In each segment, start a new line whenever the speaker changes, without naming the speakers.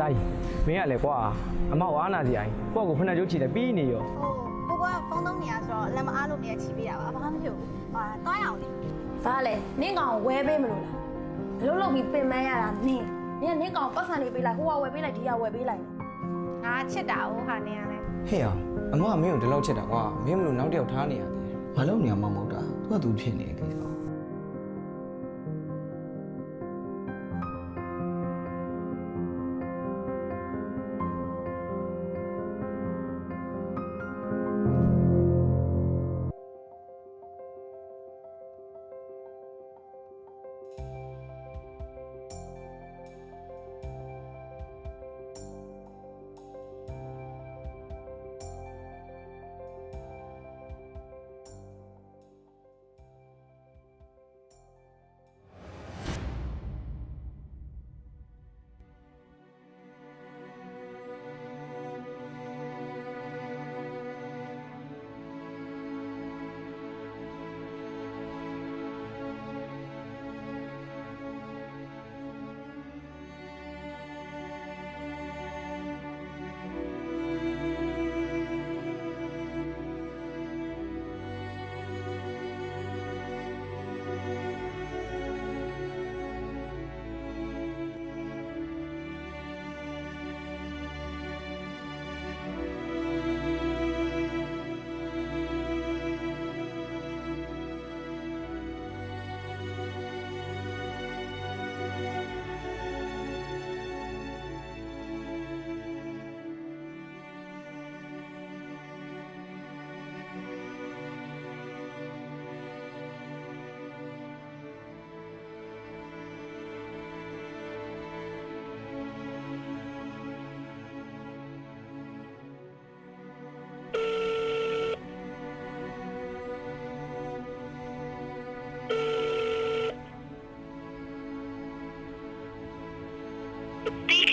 တိုင်မင်းကလည်းကွာအမောက်အားနာစီအိုင်ကိုယ့်ကိုဖနှက်ကျိုးချီတယ်ပြီးနေရော
ဟိုကိုကဖုန်းသုံးနေရဆိုတော့လက်မအားလို့နေရချီပေးတာပါဘာမှမဖြစ်ဘူးဟာတွားရအောင်လေ
ဘာလဲနင့်ကောင်ဝဲပေးမလို့လားဘလို့လုပ်ပြီးပင်မရတာနင်းနင်ကနင့်ကောင်ပတ်စံလေးပေးလိုက်ဟိုကဝယ်ပေးလိုက်ဒီကဝယ်ပေးလိုက်
ငါချစ်တာဟိုဟာနေရလဲ
ဟဲ့အောင်အမကမင်းကိုဒီလောက်ချစ်တာကွာမင်းမလို့နောက်တစ်ယောက်ထားနေရတယ်ဘာလို့နေရမှာမဟုတ်တာသူကသူဖြစ်နေတယ်ကိစ္စ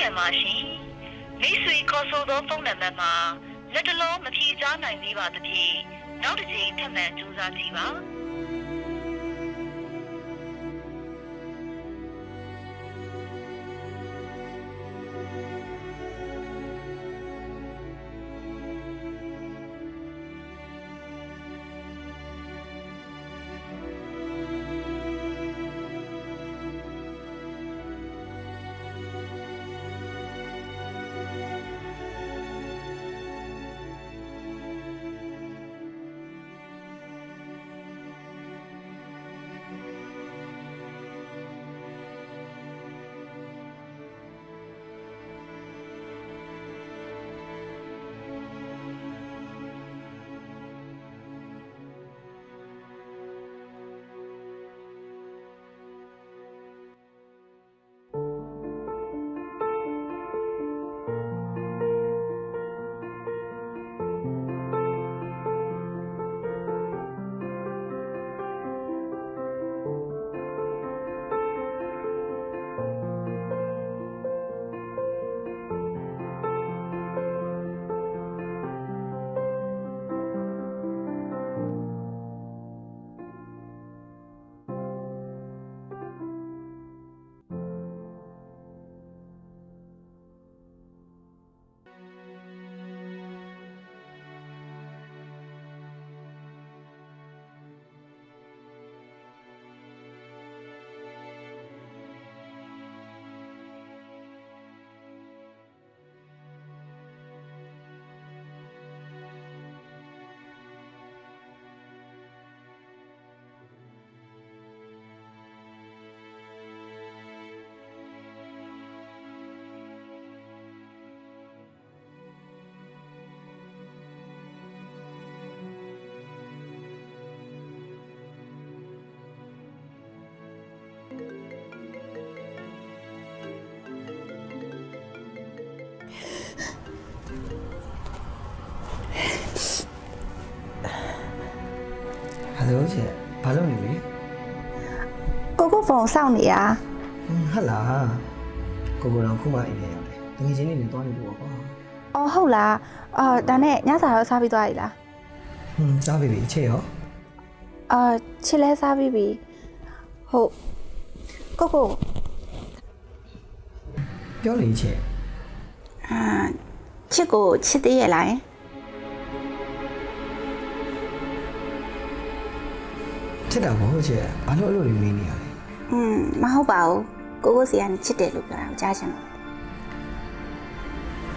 တီးခံပါရှင်မိတ်ဆွေခေါ်ဆိုသောဖုန်းနံပါတ်မှာလက်တလုံးမဖြေကြားနိုင်သေးပါသဖြင့်နောက်တစ်ကြိမ်ထပ်မံကြိုးစားကြည့်ပါ
ကိုကိုဖုန်းစောင့်နေရ
ဟွန်းဟတ်လာကိုကိုတော့ခုမှအိမ်ထဲရောက်တယ်တကယ်ချင်းနေနေသွားနေလို့ကွာ
အော်ဟုတ်လားအော်ဒါနဲ့ညစာတော့စားပြီးသွားပြီလား
ဟွန်းစားပြီပြီချစ်ရော
အော်ချစ်လဲစားပြီးပြီဟုတ်ကိုကို
ပြောလေချစ်
အာချစ်ကိုချစ်သေးရဲ့လားယင်
ချစ်တာဘောချစ်ဘာလို့အဲ့လိုလေးမင်းနေရလဲ
อืมမဟုတ်ပါဘူးကိုကိုစီကနေချစ်တယ်လို့ပြောတာကိုကြားချင်လို့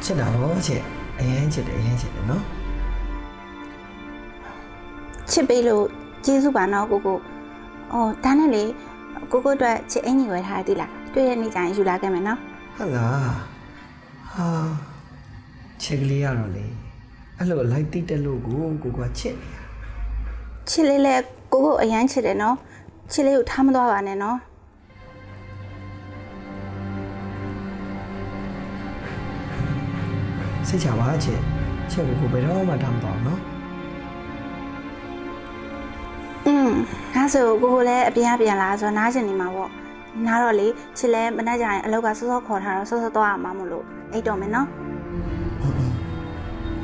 ချစ်တာဘောချစ်အရင်ချစ်တယ်အရင်ချစ်တယ်နော်
ချစ်ပေးလို့ကျေးဇူးပါနော်ကိုကိုအော်ဒါနဲ့လေကိုကိုအတွက်ချစ်အင်ကြီးဝယ်ထားရသေးလားတွေ့တဲ့နေ့ကျရင်ယူလာခဲ့မယ်နော်
ဟုတ်လားဟာချစ်ကလေးရတော့လေအဲ့လိုလိုက်တိတက်လို့ကိုကိုကချစ်နေရ
ချစ်လေးလဲကိုကိုအရန်ချစ်တယ်နော် ချစ်လေးကိုထားမသွားပါနဲ့နော်
စိတ်ချပါချစ်ချစ်ကိုကိုဘယ်တော့မှတမ်းတော့နော်
อืมဒါဆိုကိုကိုလည်းအပြင်အပြန်လာဆိုတော့နားချင်နေမှာပေါ့နားတော့လေချစ်လဲမနှက်ကြရင်အလောက်ကစောစောခေါ်ထားတော့စောစောသွားအောင်မမလို့အိတ်တော်မယ်နော်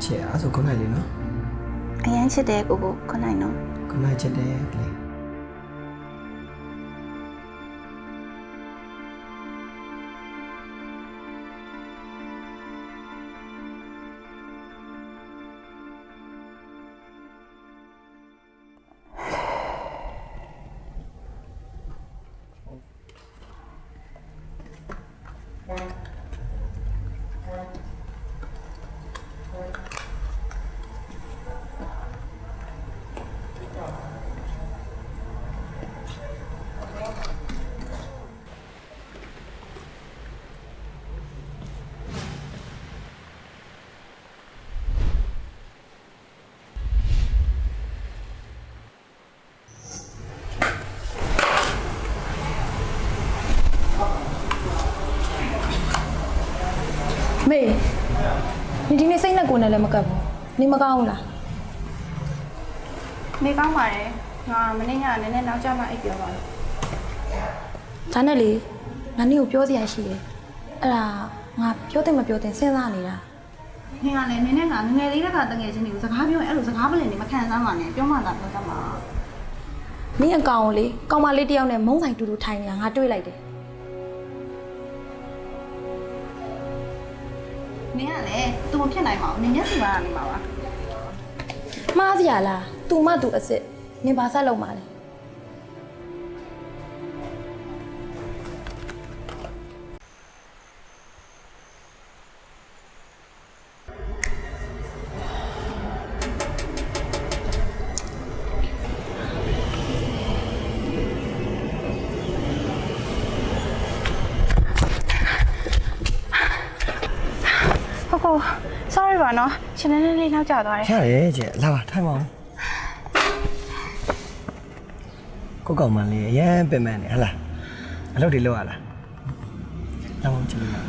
ချစ်အဲ့ဆိုခုနလေးနော်
အရန်ချစ်တယ်ကိုကိုခုနိုင်နော်
ခုနချစ်တယ်ကလေး
မေနေဒီနေ့စိတ်နဲ့ကိုယ်နဲ့လည်းမကပ်ဘူးနေမကောင်းဘူးလား
နေကောင်းပါတယ်ငါမနေ့ကနည်းနည်းနောက်ကျမှအိတ်ပြောပါလို့
ဒါနဲ့လေငါနေ့ကိုပြောစရာရှိတယ်အဲ့ဒါငါပြောတယ်မပြောတယ်စဉ်းစားနေတာ
နင်ကလည်းနင်းနဲ့ကငငယ်လေးတက်ကတငယ်ချင်းတွေကိုစကားပြောရင်အဲ့လိုစကားပလင်တွေမခံစားမှနဲ့ပြောမှသာပြောတတ်မှာ
မင်းအကောင်ကိုလေကောင်မလေးတစ်ယောက်နဲ့မုန်းဆိုင်တူတူထိုင်နေတာငါတွေ့လိုက်တယ်
နင်ကလည်းသူမဖြစ်နိုင်ပါဘူးနင်မျက်စိမှာနေမှာပါ
မှားစရာလားသူမသူအစ်စ်နင်ဘာဆက်လုပ်မှာလဲ
ဟုတ်ဟုတ် sorry ပါနော်ရှင်နေနေလေးနောက်ကျသွားတယ်
ရတယ်ချစ်လာပါထိုင်ပါဦးကိုကောင်မလေးအရင်ပင်ပန်းနေဟဟလားအလုပ်တွေလုပ်ရလားလာပါဦးချစ်လေးလာ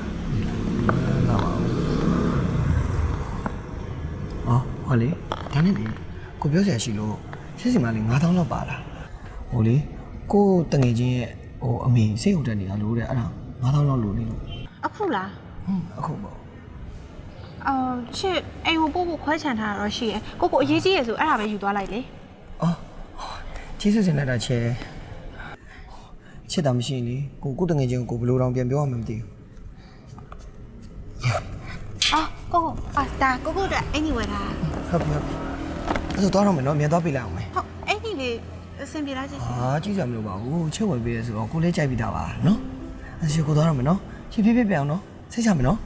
လာပါဦးအော်ဟောလေဒါနဲ့လေကိုပြောစရာရှိလို့စစ်စီမလေး9000လောက်ပါလားဟိုလေကိုတငယ်ချင်းရဲ့ဟိုအမေစိတ်ဟုတ်တက်နေတာလို့တဲ့အဲ့ဒါ9000လောက်လို့နေလို့
အခုလား
ဟွန်းအခုပေါ့
အော်ချစ်အိမ်ကိုပို့ဖို့ခွဲချန်ထားတာတော့ရှိရယ်ကိုကိုအရေးကြီးရယ်ဆိုအဲ့ဒါပဲယူသွားလိုက်လေ
အော်ကျေးဇူးတင်လိုက်တာချဲချစ်တာမရှိရင်လေကိုကိုတငယ်ချင်းကိုဘယ်လိုတောင်ပြန်ပြောရမှမသိဘူး
အော်ကိုကိုအာဒါကိုကိုအတွက်အင်ကြီးဝယ်ထား
ဟုတ်ပြီဟုတ်ပြီအဲ့ဆိုသွားတော့မယ်နော်မြန်သွားပြလိုက်အောင်မယ်
ဟုတ်အင်ကြီးလေးအဆင်ပြေလားချစ်
ဟာကြည့်စရာမလိုပါဘူးချက်ဝယ်ပေးရဆိုတော့ကိုလေးကြိုက်ပြီးသားပါနော်အဲ့ဆိုကိုသွားတော့မယ်နော်ချစ်ဖြည်းဖြည်းပြန်အောင်နော်စိတ်ချမယ်နော်နော်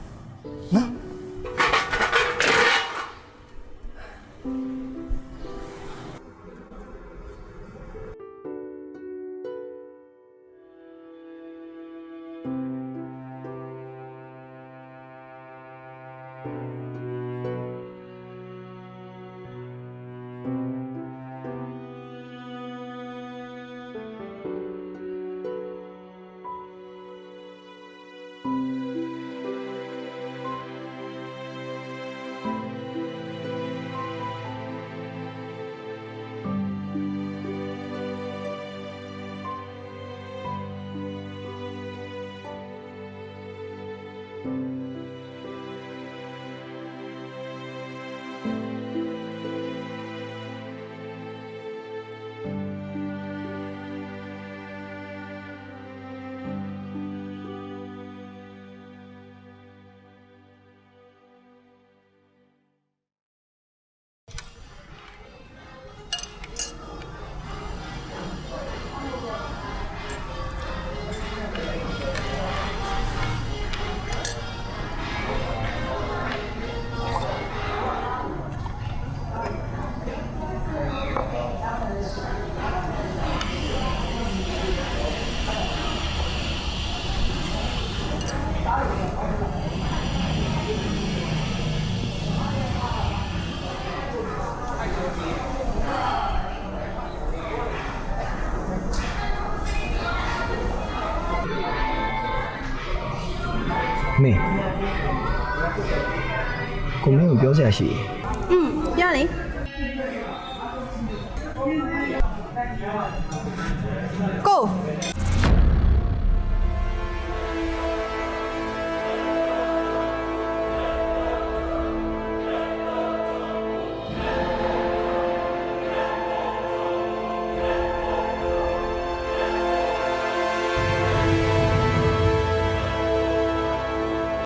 ကိုမင်းကိုပြောစရာရှိတယ်
อืมပြောလေ
ကို